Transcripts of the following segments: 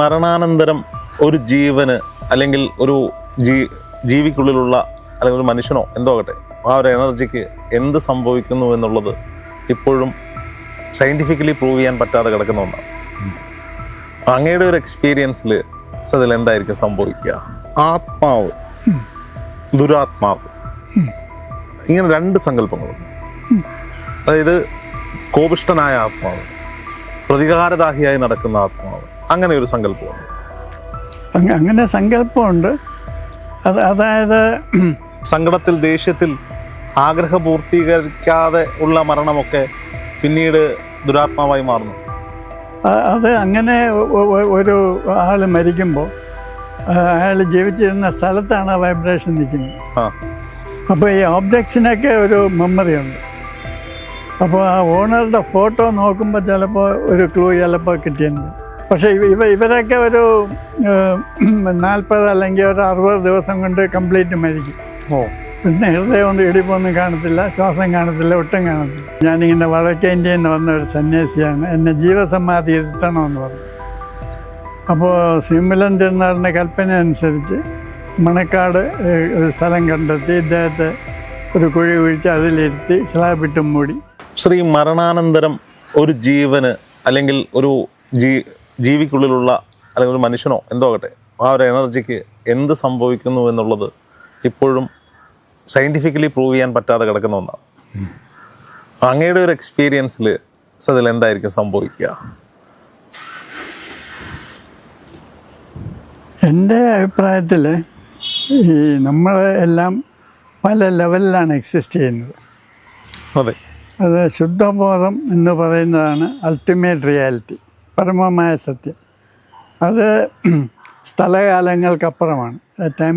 മരണാനന്തരം ഒരു ജീവന് അല്ലെങ്കിൽ ഒരു ജീ ജീവിക്കുള്ളിലുള്ള അല്ലെങ്കിൽ ഒരു മനുഷ്യനോ എന്തോ ആകട്ടെ ആ ഒരു എനർജിക്ക് എന്ത് സംഭവിക്കുന്നു എന്നുള്ളത് ഇപ്പോഴും സയന്റിഫിക്കലി പ്രൂവ് ചെയ്യാൻ പറ്റാതെ കിടക്കുന്ന ഒന്നാണ്. അങ്ങയുടെ ഒരു എക്സ്പീരിയൻസിൽ അതിൽ എന്തായിരിക്കും സംഭവിക്കുക? ആത്മാവ് ദുരാത്മാവ്. ഇങ്ങനെ രണ്ട് സങ്കല്പങ്ങളുണ്ട്. അതായത് കോപിഷ്ടനായ ആത്മാവ് പ്രതികാരദാഹിയായി നടക്കുന്ന ആത്മാവ് അങ്ങനെ ഒരു സങ്കല്പമുണ്ട്. അങ്ങ- അങ്ങനെ സങ്കല്പമുണ്ട്. അത് അതായത് സങ്കടത്തിൽ ദേഷ്യത്തിൽ ആഗ്രഹ പൂർത്തീകരിക്കാതെ ഉള്ള മരണമൊക്കെ പിന്നീട് ദുരാത്മാവായി മാറുന്നു. അത് അങ്ങനെ ഒരു ആൾ മരിക്കുമ്പോൾ അയാൾ ജീവിച്ചിരുന്ന സ്ഥലത്താണ് ആ വൈബ്രേഷൻ നിൽക്കുന്നത്. അപ്പോൾ ഈ ഓബ്ജക്ട്സിനൊക്കെ ഒരു മെമ്മറി ഉണ്ട്. അപ്പോൾ ആ ഓണറുടെ ഫോട്ടോ നോക്കുമ്പോൾ ചിലപ്പോൾ ഒരു ക്ലൂ ചിലപ്പോൾ കിട്ടിയെന്ന്. വരും. പക്ഷേ ഇവ ഇവ ഇവരൊക്കെ ഒരു നാൽപ്പത് അല്ലെങ്കിൽ ഒരു അറുപത് ദിവസം കൊണ്ട് കംപ്ലീറ്റ് മരിക്കും. ഓ. പിന്നെ ഹൃദയം ഹൃദയമൊന്നും ഇടിപ്പൊന്നും കാണത്തില്ല ശ്വാസം കാണത്തില്ല ഒട്ടും കാണത്തില്ല. ഞാനിങ്ങനെ വടക്കേ ഇന്ത്യയിൽ നിന്ന് വന്ന ഒരു സന്യാസിയാണ്. എന്നെ ജീവസമാധി ഇരുത്തണമെന്ന് പറഞ്ഞു. അപ്പോൾ ശ്രീമുലൻ തിരുനാളിന്റെ കൽപ്പന അനുസരിച്ച് മണക്കാട് ഒരു സ്ഥലം കണ്ടെത്തി ഇദ്ദേഹത്തെ ഒരു കുഴി കുഴിച്ച് അതിലിരുത്തി സ്ലാബിട്ടും മൂടി. ശ്രീ മരണാനന്തരം ഒരു ജീവന് അല്ലെങ്കിൽ ഒരു ജീ ജീവിക്കുള്ളിലുള്ള അല്ലെങ്കിൽ ഒരു മനുഷ്യനോ എന്തോ ആകട്ടെ ആ ഒരു എനർജിക്ക് എന്ത് സംഭവിക്കുന്നു എന്നുള്ളത് ഇപ്പോഴും സയന്റിഫിക്കലി പ്രൂവ് ചെയ്യാൻ പറ്റാതെ കിടക്കുന്ന ഒന്നാണ്. അങ്ങയുടെ ഒരു എക്സ്പീരിയൻസിൽ അതിൽ എന്തായിരിക്കും സംഭവിക്കുക? എന്റെ അഭിപ്രായത്തിൽ ഈ നമ്മൾ എല്ലാം പല ലെവലിലാണ് എക്സിസ്റ്റ് ചെയ്യുന്നത്. അതെ. അത് ശുദ്ധബോധം എന്ന് പറയുന്നതാണ് അൾട്ടിമേറ്റ് റിയാലിറ്റി പരമമായ സത്യം. അത് സ്ഥലകാലങ്ങൾക്കപ്പുറമാണ്.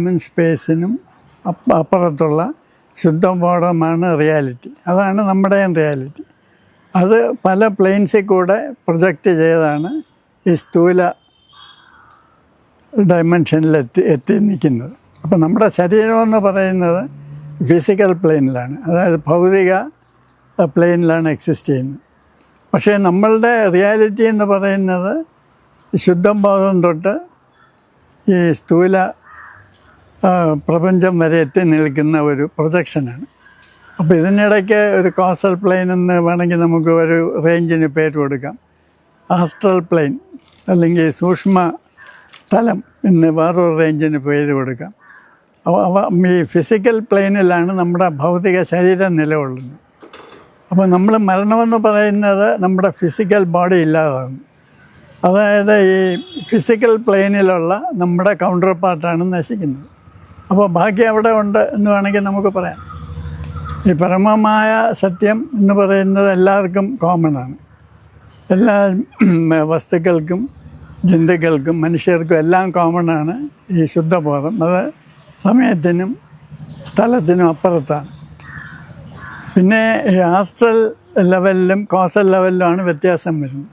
ആൻഡ് സ്പേസിനും അപ്പുറത്തുള്ള അപ്പുറത്തുള്ള ശുദ്ധബോധമാണ് റിയാലിറ്റി അതാണ് നമ്മുടെ റിയാലിറ്റി അത് പല പ്ലെയിൻസിൽ കൂടെ പ്രൊജക്റ്റ് ചെയ്താണ് ഈ സ്ഥൂല ഡയമെൻഷനിൽ എത്തി എത്തി നിൽക്കുന്നത്. അപ്പം നമ്മുടെ ശരീരമെന്ന് പറയുന്നത് ഫിസിക്കൽ പ്ലെയിനിലാണ് അതായത് ഭൗതിക പ്ലെയിനിലാണ് എക്സിസ്റ്റ് ചെയ്യുന്നത്. പക്ഷേ നമ്മളുടെ റിയാലിറ്റി എന്ന് പറയുന്നത് ശുദ്ധം ബോധം തൊട്ട് ഈ സ്ഥൂല പ്രപഞ്ചം വരെ എത്തി നിൽക്കുന്ന ഒരു പ്രൊജക്ഷനാണ്. അപ്പോൾ ഇതിനിടയ്ക്ക് ഒരു കോസൽ പ്ലെയിൻ എന്ന് വേണമെങ്കിൽ നമുക്ക് ഒരു റേഞ്ചിന് പേര് കൊടുക്കാം. ആസ്ട്രൽ പ്ലെയിൻ അല്ലെങ്കിൽ സൂക്ഷ്മ തലം എന്ന് വേറൊരു റേഞ്ചിന് പേര് കൊടുക്കാം. അവ ഈ ഫിസിക്കൽ പ്ലെയിനിലാണ് നമ്മുടെ ഭൗതിക ശരീരം നിലകൊള്ളുന്നത്. അപ്പോൾ നമ്മൾ മരണമെന്ന് പറയുന്നത് നമ്മുടെ ഫിസിക്കൽ ബോഡി ഇല്ലാതാണ് അതായത് ഈ ഫിസിക്കൽ പ്ലെയിനിലുള്ള നമ്മുടെ കൗണ്ടർ പാർട്ടാണ് നശിക്കുന്നത്. അപ്പോൾ ബാക്കി അവിടെ ഉണ്ട് എന്ന് വേണമെങ്കിൽ നമുക്ക് പറയാം. ഈ പരമമായ സത്യം എന്ന് പറയുന്നത് എല്ലാവർക്കും കോമണാണ് എല്ലാ വസ്തുക്കൾക്കും ജന്തുക്കൾക്കും മനുഷ്യർക്കും എല്ലാം കോമണാണ് ഈ ശുദ്ധബോധം. അത് സമയത്തിനും സ്ഥലത്തിനും അപ്പുറത്താണ്. പിന്നെ രാഷ്ട്ര ലെവലിലും കോസൽ ലെവലിലുമാണ് വ്യത്യാസം വരുന്നത്.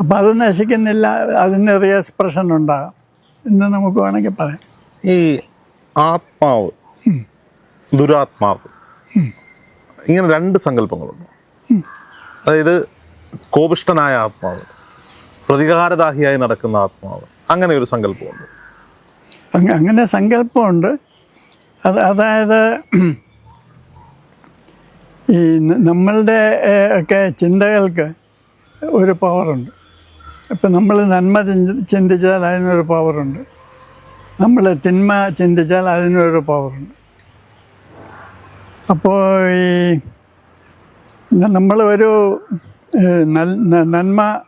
അപ്പം അത് നശിക്കുന്നില്ല അതിന് റീഎക്സ്പ്രഷൻ ഉണ്ടാകാം എന്ന് നമുക്ക് വേണമെങ്കിൽ പറയാം. ഈ ആത്മാവ് ദുരാത്മാവ് ഇങ്ങനെ രണ്ട് സങ്കല്പങ്ങളുണ്ട്. അതായത് കോപിഷ്ടനായ ആത്മാവ് പ്രതികാരദാഹിയായി നടക്കുന്ന ആത്മാവ് അങ്ങനെ ഒരു സങ്കല്പമുണ്ട്. അങ്ങ- അങ്ങനെ സങ്കല്പമുണ്ട്. അത് അതായത് ഈ നമ്മളുടെ ഒക്കെ ചിന്തകൾക്ക് ഒരു പവറുണ്ട്. ഇപ്പം നമ്മൾ നന്മ ചിന്തി- ചിന്തിച്ചാൽ അതിനൊരു പവറുണ്ട്. നമ്മൾ തിന്മ ചിന്തിച്ചാൽ അതിനൊരു പവറുണ്ട്. അപ്പോൾ ഈ നമ്മൾ ഒരു നന്മ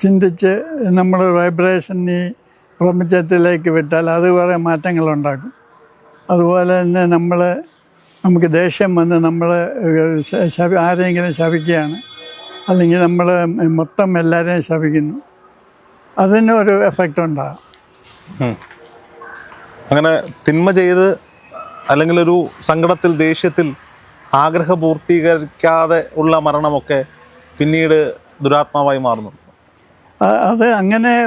ചിന്തിച്ച് നമ്മൾ വൈബ്രേഷൻ ഈ പ്രപഞ്ചത്തിലേക്ക് വിട്ടാൽ അത് കുറേ മാറ്റങ്ങളുണ്ടാക്കും. അതുപോലെ തന്നെ നമ്മൾ നമുക്ക് ദേഷ്യം വന്ന് നമ്മൾ ശവി ആരെങ്കിലും ശവിക്കുകയാണ്. അല്ലെങ്കിൽ നമ്മൾ മൊത്തം എല്ലാവരെയും ശവിക്കുന്നു. അതിന് ഒരു എഫക്റ്റ് ഉണ്ടാകും. അങ്ങനെ തിന്മ ചെയ്ത് അല്ലെങ്കിൽ ഒരു സങ്കടത്തിൽ ദേഷ്യത്തിൽ ആഗ്രഹ പൂർത്തീകരിക്കാതെ ഉള്ള മരണമൊക്കെ പിന്നീട് ദുരാത്മാവായി മാറുന്നു. അത് അങ്ങനെ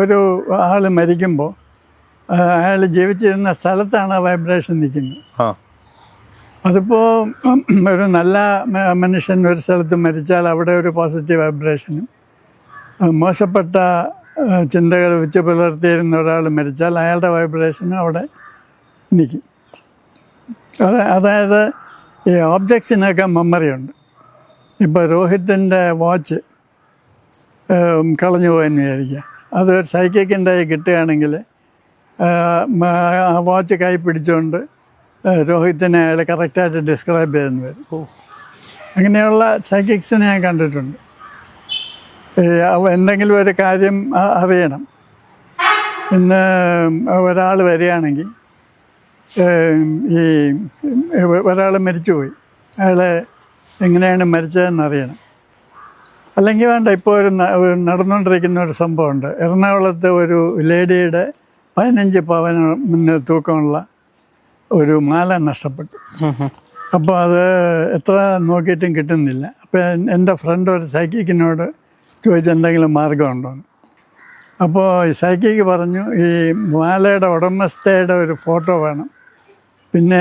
ഒരു ആൾ മരിക്കുമ്പോൾ അയാൾ ജീവിച്ചിരുന്ന സ്ഥലത്താണ് ആ വൈബ്രേഷൻ നിൽക്കുന്നത്. ആ. അതിപ്പോൾ ഒരു നല്ല മനുഷ്യൻ ഒരു സ്ഥലത്ത് മരിച്ചാൽ അവിടെ ഒരു പോസിറ്റീവ് വൈബ്രേഷനും മോശപ്പെട്ട ചിന്തകൾ വെച്ച് പുലർത്തിയിരുന്ന ഒരാൾ മരിച്ചാൽ അയാളുടെ വൈബ്രേഷനും അവിടെ നിൽക്കും അത് അതായത് ഈ ഓബ്ജക്ട്സിനൊക്കെ മെമ്മറി ഉണ്ട്. ഇപ്പോൾ രോഹിത്തിന്റെ വാച്ച് കളഞ്ഞു പോയെന്ന് വിചാരിക്കുക അത് ഒരു സൈക്കിക്കിന്റെ കിട്ടുകയാണെങ്കിൽ ആ, വാച്ച് കൈ പിടിച്ചുകൊണ്ട് രോഹിത്തിനെ അയാൾ കറക്റ്റായിട്ട് ഡിസ്ക്രൈബ് ചെയ്തെന്ന് വരും. അങ്ങനെയുള്ള സൈക്കിക്സിനെ ഞാൻ കണ്ടിട്ടുണ്ട്. എന്തെങ്കിലും ഒരു കാര്യം അറിയണം. ഇന്ന് ഒരാൾ വരികയാണെങ്കിൽ ഈ ഒരാൾ മരിച്ചുപോയി. അയാൾ എങ്ങനെയാണ് മരിച്ചതെന്ന് അറിയണം. അല്ലെങ്കിൽ വേണ്ട ഇപ്പോൾ ഒരു നടന്നുകൊണ്ടിരിക്കുന്ന ഒരു സംഭവമുണ്ട്. എറണാകുളത്ത് ഒരു ലേഡിയുടെ പതിനഞ്ച് പവന് തൂക്കമുള്ള ഒരു മാല നഷ്ടപ്പെട്ടു. അപ്പോൾ അത് എത്ര നോക്കിയിട്ടും കിട്ടുന്നില്ല. അപ്പോൾ എന്റെ ഫ്രണ്ട് ഒരു സൈക്കിക്കിനോട് ചോദിച്ച എന്തെങ്കിലും മാർഗമുണ്ടോ അപ്പോൾ ഈ സൈക്കിക്ക് പറഞ്ഞു ഈ മാലയുടെ ഉടമസ്ഥയുടെ ഒരു ഫോട്ടോ വേണം. പിന്നെ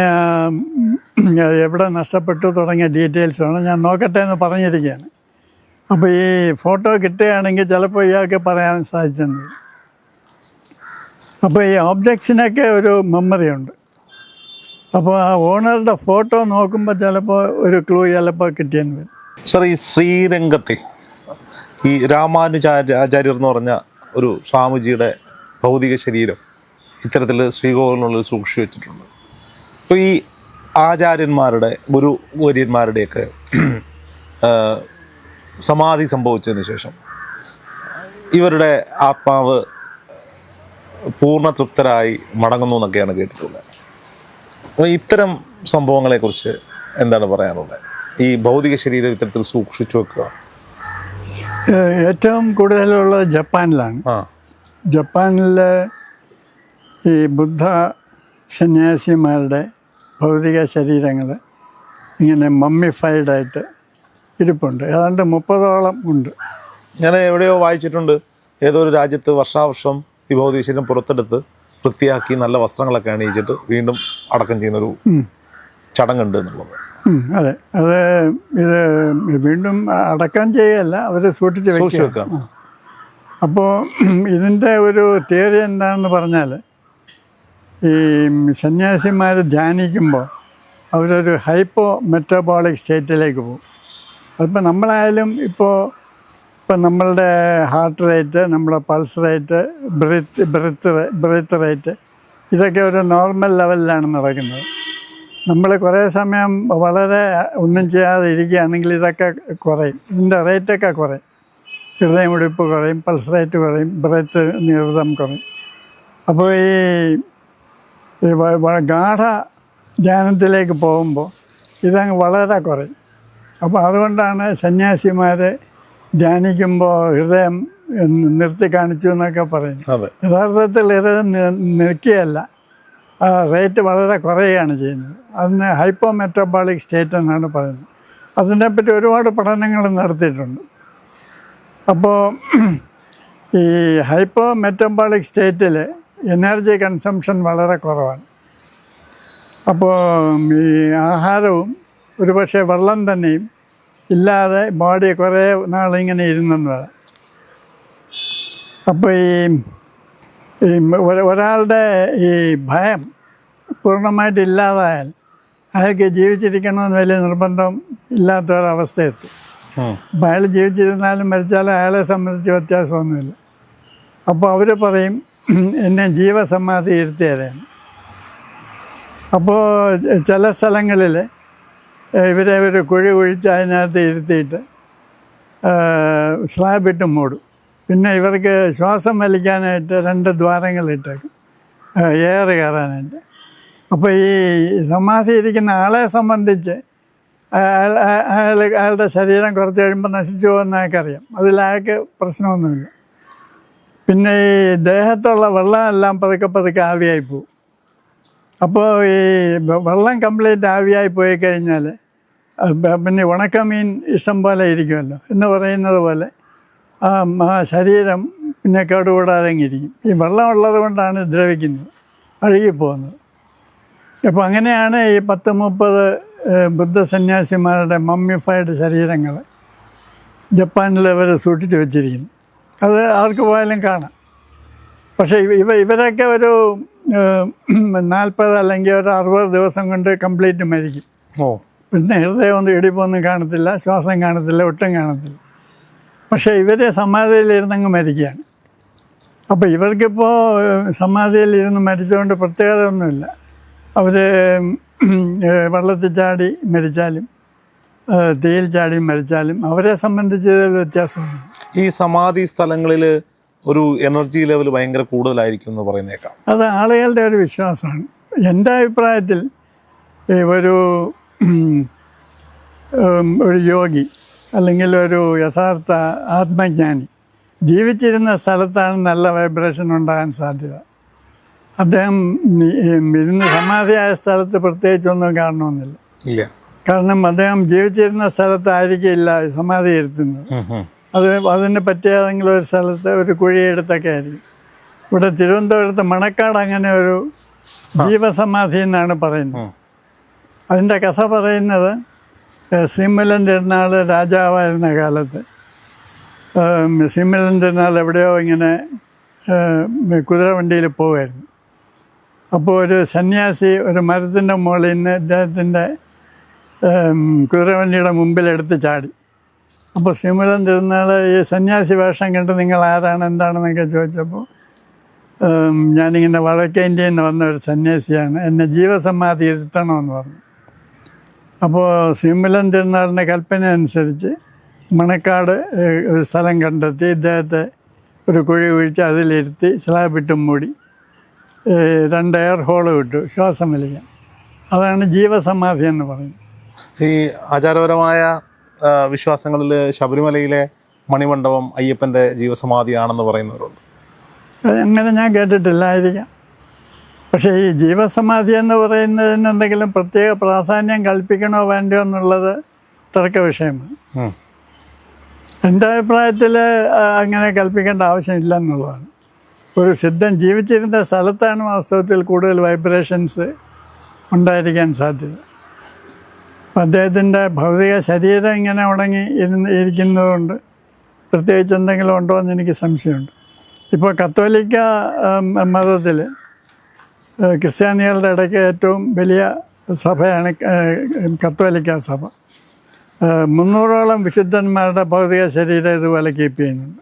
എവിടെ നഷ്ടപ്പെട്ടു തുടങ്ങിയ ഡീറ്റെയിൽസ് വേണം. ഞാൻ നോക്കട്ടെ എന്ന് പറഞ്ഞിരിക്കുകയാണ്. അപ്പോൾ ഈ ഫോട്ടോ കിട്ടുകയാണെങ്കിൽ ചിലപ്പോൾ ഇയാൾക്ക് പറയാൻ സാധിച്ചെന്ന് അപ്പോൾ ഈ ഓബ്ജക്ട്സിനൊക്കെ ഒരു മെമ്മറി ഉണ്ട്. അപ്പോൾ ആ ഓണറുടെ ഫോട്ടോ നോക്കുമ്പോൾ ചിലപ്പോൾ ഒരു ക്ലൂ ചിലപ്പോൾ കിട്ടിയെന്ന് വരും. സർ ഈ ശ്രീരംഗത്തെ ഈ രാമാനുചാര്യ ആചാര്യർ എന്ന് പറഞ്ഞ ഒരു സ്വാമിജിയുടെ ഭൗതിക ശരീരം ഇത്തരത്തിൽ ശ്രീകോവിലിനുള്ളിൽ സൂക്ഷിച്ചു വെച്ചിട്ടുണ്ട്. അപ്പോൾ ഈ ആചാര്യന്മാരുടെ ഗുരു വര്യന്മാരുടെയൊക്കെ സമാധി സംഭവിച്ചതിന് ശേഷം ഇവരുടെ ആത്മാവ് പൂർണ തൃപ്തരായി മടങ്ങുന്നു എന്നൊക്കെയാണ് കേട്ടിട്ടുള്ളത്. അപ്പോൾ ഇത്തരം സംഭവങ്ങളെക്കുറിച്ച് എന്താണ് പറയാനുള്ളത്? ഈ ഭൗതിക ശരീരം ഇത്തരത്തിൽ സൂക്ഷിച്ചു വെക്കുക. ഏറ്റവും കൂടുതലുള്ളത് ജപ്പാനിലാണ്. ജപ്പാനിലെ ഈ ബുദ്ധ സന്യാസിമാരുടെ ഭൗതിക ശരീരങ്ങൾ ഇങ്ങനെ മമ്മിഫൈഡായിട്ട് ഇരിപ്പുണ്ട്. ഏതാണ്ട് മുപ്പതോളം ഉണ്ട്. ഞാൻ എവിടെയോ വായിച്ചിട്ടുണ്ട്. ഏതോ ഒരു രാജ്യത്ത് വർഷാവർഷം ഈ ഭൗതിക ശരീരം പുറത്തെടുത്ത് വൃത്തിയാക്കി നല്ല വസ്ത്രങ്ങളൊക്കെ അണിയിച്ചിട്ട് വീണ്ടും അടക്കം ചെയ്യുന്നൊരു ചടങ്ങുണ്ട് എന്നുള്ളത്. അതെ. അത് ഇത് വീണ്ടും അടക്കം ചെയ്യല്ല അവർ സൂക്ഷിച്ച് വെക്കാം അപ്പോൾ ഇതിന്റെ ഒരു തിയറി എന്താണെന്ന് പറഞ്ഞാൽ ഈ സന്യാസിമാർ ധ്യാനിക്കുമ്പോൾ അവരൊരു ഹൈപ്പോ മെറ്റബോളിക് സ്റ്റേറ്റിലേക്ക് പോകും. അതിപ്പോൾ നമ്മളായാലും ഇപ്പോൾ ഇപ്പം നമ്മളുടെ ഹാർട്ട് റേറ്റ് നമ്മുടെ pulse rate breath breath breath rate ഇതൊക്കെ ഒരു നോർമൽ ലെവലിലാണ് നടക്കുന്നത്. നമ്മൾ കുറേ സമയം വളരെ ഒന്നും ചെയ്യാതെ ഇരിക്കുകയാണെങ്കിൽ ഇതൊക്കെ കുറയും. ഇതിന്റെ റേറ്റൊക്കെ കുറയും. ഹൃദയമിടിപ്പ് കുറയും പൾസ് റേറ്റ് കുറയും ബ്രത്ത് നീർദം കുറയും. അപ്പോൾ ഈ ഗാഠ ധ്യാനത്തിലേക്ക് പോകുമ്പോൾ ഇതങ്ങ് വളരെ കുറയും. അപ്പോൾ അതുകൊണ്ടാണ് സന്യാസിമാർ ധ്യാനിക്കുമ്പോൾ ഹൃദയം നിർത്തി കാണിച്ചു എന്നൊക്കെ പറയും. യഥാർത്ഥത്തിൽ ഹൃദയം നിൽക്കുകയല്ല. ആ റേറ്റ് വളരെ കുറയുകയാണ് ചെയ്യുന്നത്. അതിന് ഹൈപ്പോ മെറ്റബോളിക് സ്റ്റേറ്റ് എന്നാണ് പറയുന്നത്. അതിനെപ്പറ്റി ഒരുപാട് പഠനങ്ങൾ നടത്തിയിട്ടുണ്ട്. അപ്പോൾ ഈ ഹൈപ്പോ മെറ്റബോളിക് സ്റ്റേറ്റിൽ എനർജി കൺസംഷൻ വളരെ കുറവാണ്. അപ്പോൾ ഈ ആഹാരവും ഒരുപക്ഷെ വെള്ളം തന്നെയും ഇല്ലാതെ ബോഡി കുറേ നാളിങ്ങനെ ഇരുന്നെന്ന് വരാം അപ്പോൾ ഈ ഈ ഒര- ഒരാളുടെ ഈ ഭയം പൂർണമായിട്ട് ഇല്ലാതായാൽ അയാൾക്ക് ജീവിച്ചിരിക്കണമെന്ന് വലിയ നിർബന്ധം ഇല്ലാത്ത ഒരവസ്ഥയെത്തി. അപ്പം അയാൾ ജീവിച്ചിരുന്നാലും മരിച്ചാലും അയാളെ സംബന്ധിച്ച് വ്യത്യാസമൊന്നുമില്ല. അപ്പോൾ അവർ പറയും എന്നെ ജീവസമാധി ഇരുത്തിയതാണ് അപ്പോൾ ചില സ്ഥലങ്ങളിൽ ഇവരെ ഒരു കുഴി കുഴിച്ച് അതിനകത്ത് ഇരുത്തിയിട്ട് സ്ലാബ് ഇട്ട് മൂടും. പിന്നെ ഇവർക്ക് ശ്വാസം വലിക്കാനായിട്ട് രണ്ട് ദ്വാരങ്ങൾ ഇട്ടേക്കും. എയർ കയറാനായിട്ട്. അപ്പോൾ ഈ സമാധി ഇരിക്കുന്ന ആളെ സംബന്ധിച്ച് അയാൾ അയാൾ അയാളുടെ ശരീരം കുറച്ച് കഴിയുമ്പോൾ നശിച്ചു പോകുന്ന അറിയാം അതിൽ അയാൾക്ക് പ്രശ്നമൊന്നുമില്ല. പിന്നെ ഈ ദേഹത്തുള്ള വെള്ളമെല്ലാം പതുക്കെ പതുക്കെ ആവിയായി പോവും അപ്പോൾ ഈ വെള്ളം കംപ്ലീറ്റ് ആവിയായി പോയി കഴിഞ്ഞാൽ പിന്നെ ഉണക്കമീൻ ഇഷ്ടം പോലെ ഇരിക്കുമല്ലോ എന്ന് പറയുന്നത് പോലെ ആ ശരീരം പിന്നെ കേടുകൂടാതെ അങ്ങ് ഇരിക്കും ഈ വെള്ളം ഉള്ളത് കൊണ്ടാണ് ദ്രവിക്കുന്നത് അഴുകിപ്പോകുന്നത്. അപ്പോൾ അങ്ങനെയാണ് ഈ പത്ത് മുപ്പത് ബുദ്ധസന്യാസിമാരുടെ മമ്മിഫൈഡ് ശരീരങ്ങൾ ജപ്പാനിൽ അവർ സൂക്ഷിച്ചു വെച്ചിരിക്കുന്നു. അത് ആർക്ക് പോയാലും കാണാം. പക്ഷേ ഇവ ഇവരൊക്കെ ഒരു നാൽപ്പത് അല്ലെങ്കിൽ ഒരു അറുപത് ദിവസം കൊണ്ട് കംപ്ലീറ്റ് മരിക്കും. ഓ. പിന്നെ ഹൃദയമൊന്നും ഇടിപ്പൊന്നും കാണത്തില്ല ശ്വാസം കാണത്തില്ല ഒട്ടും കാണത്തില്ല. പക്ഷേ ഇവർ സമാധിയിലിരുന്നങ്ങ് മരിക്കുകയാണ് അപ്പോൾ ഇവർക്കിപ്പോൾ സമാധിയിലിരുന്ന് മരിച്ചുകൊണ്ട് പ്രത്യേകത ഒന്നുമില്ല അവർ വെള്ളത്തിൽ ചാടി മരിച്ചാലും തീയിൽ ചാടി മരിച്ചാലും അവരെ സംബന്ധിച്ച് ഇതിൽ വ്യത്യാസമൊന്നും ഈ സമാധി സ്ഥലങ്ങളിൽ ഒരു എനർജി ലെവൽ ഭയങ്കര കൂടുതലായിരിക്കും എന്ന് പറയുന്നേക്കാം. അത് ആളുകളുടെ ഒരു വിശ്വാസമാണ്. എന്റെ അഭിപ്രായത്തിൽ ഒരു ഒരു യോഗി അല്ലെങ്കിൽ ഒരു യഥാർത്ഥ ആത്മജ്ഞാനി ജീവിച്ചിരുന്ന സ്ഥലത്താണ് നല്ല വൈബ്രേഷൻ ഉണ്ടാകാൻ സാധ്യത. അദ്ദേഹം ഇരുന്ന് സമാധിയായ സ്ഥലത്ത് പ്രത്യേകിച്ചൊന്നും കാണണമെന്നില്ല. ഇല്ല. കാരണം അദ്ദേഹം ജീവിച്ചിരുന്ന സ്ഥലത്തായിരിക്കില്ല സമാധി ഇരുത്തുന്നത്. അത് അതിന് പറ്റിയ ഏതെങ്കിലും ഒരു സ്ഥലത്ത് ഒരു കുഴിയെടുത്തൊക്കെ ആയിരിക്കും. ഇവിടെ തിരുവനന്തപുരത്ത് മണക്കാട് അങ്ങനെ ഒരു ജീവസമാധി എന്നാണ് പറയുന്നത്. അതിന്റെ കഥ പറയുന്നത് ശ്രീമലൻ ശ്രീമൂലം തിരുനാൾ രാജാവായിരുന്ന കാലത്ത്. ശ്രീമലൻ ശ്രീമൂലം തിരുനാൾ എവിടെയോ ഇങ്ങനെ കുതിരവണ്ടിയിൽ പോവുമായിരുന്നു അപ്പോൾ ഒരു സന്യാസി ഒരു മരത്തിന്റെ മുകളിൽ നിന്ന് ഇദ്ദേഹത്തിന്റെ കുതിരവണ്ടിയുടെ മുമ്പിൽ എടുത്ത് ചാടി. അപ്പോൾ ശ്രീമലൻ തിരുനാൾ ഈ സന്യാസി വേഷം കണ്ട് നിങ്ങൾ ആരാണ്? എന്താണെന്നൊക്കെ ചോദിച്ചപ്പോൾ ഞാനിങ്ങനെ വടക്കേ ഇന്ത്യയിൽ നിന്ന് വന്ന ഒരു സന്യാസിയാണ്. എന്നെ ജീവസമാധി ഇരുത്തണമെന്ന് പറഞ്ഞു. അപ്പോൾ സിംബലൻ തിരുനാളിന്റെ കൽപ്പന അനുസരിച്ച് മണക്കാട് ഒരു സ്ഥലം കണ്ടെത്തി ഇദ്ദേഹത്തെ ഒരു കുഴി കുഴിച്ച് അതിലിരുത്തി സ്ലാബിട്ട് മൂടി രണ്ട് എയർ ഹോൾ വിട്ടു ശ്വാസം വലിക്കാൻ അതാണ് ജീവസമാധി എന്ന് പറയുന്നത്. ഈ ആചാരപരമായ വിശ്വാസങ്ങളിൽ ശബരിമലയിലെ മണിമണ്ഡപം അയ്യപ്പന്റെ ജീവസമാധിയാണെന്ന് പറയുന്നവരുണ്ട്. അത് അങ്ങനെ ഞാൻ കേട്ടിട്ടില്ലായിരിക്കാം. പക്ഷേ ഈ ജീവസമാധി എന്ന് പറയുന്നതിന് എന്തെങ്കിലും പ്രത്യേക പ്രാധാന്യം കൽപ്പിക്കണോ വേണ്ടയോ എന്നുള്ളത് തർക്ക വിഷയമാണ്. എന്റെ അഭിപ്രായത്തിൽ അങ്ങനെ കൽപ്പിക്കേണ്ട ആവശ്യമില്ല എന്നുള്ളതാണ്. ഒരു സിദ്ധൻ ജീവിച്ചിരുന്ന സ്ഥലത്താണ് വാസ്തവത്തിൽ കൂടുതൽ വൈബ്രേഷൻസ് ഉണ്ടായിരിക്കാൻ സാധ്യത. അപ്പം അദ്ദേഹത്തിന്റെ ഭൗതിക ശരീരം ഇങ്ങനെ ഉണങ്ങി ഇരുന്ന് ഇരിക്കുന്നതുകൊണ്ട് പ്രത്യേകിച്ച് എന്തെങ്കിലും ഉണ്ടോ എന്ന് എനിക്ക് സംശയമുണ്ട്. ഇപ്പോൾ കത്തോലിക്ക മതത്തിൽ ക്രിസ്ത്യാനികളുടെ ഇടയ്ക്ക് ഏറ്റവും വലിയ സഭയാണ് കത്തോലിക്ക സഭ. മുന്നൂറോളം വിശുദ്ധന്മാരുടെ ഭൗതിക ശരീരം ഇതുപോലെ കീപ്പ് ചെയ്യുന്നുണ്ട്.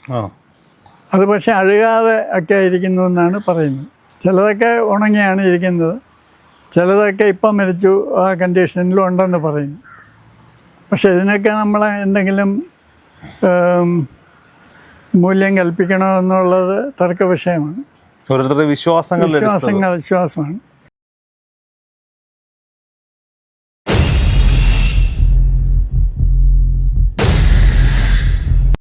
അത് പക്ഷേ അഴുകാതെ ഒക്കെ ഇരിക്കുന്നു എന്നാണ് പറയുന്നത്. ചിലതൊക്കെ ഉണങ്ങിയാണ് ഇരിക്കുന്നത്. ചിലതൊക്കെ ഇപ്പം മരിച്ചു ആ കണ്ടീഷനിലും ഉണ്ടെന്ന് പറയുന്നു. പക്ഷേ ഇതിനൊക്കെ നമ്മൾ എന്തെങ്കിലും മൂല്യം കൽപ്പിക്കണമെന്നുള്ളത് തർക്ക വിഷയമാണ്. ഓരോരുത്തരുടെ വിശ്വാസങ്ങളിൽ വിശ്വാസങ്ങൾ വിശ്വാസമാണ്.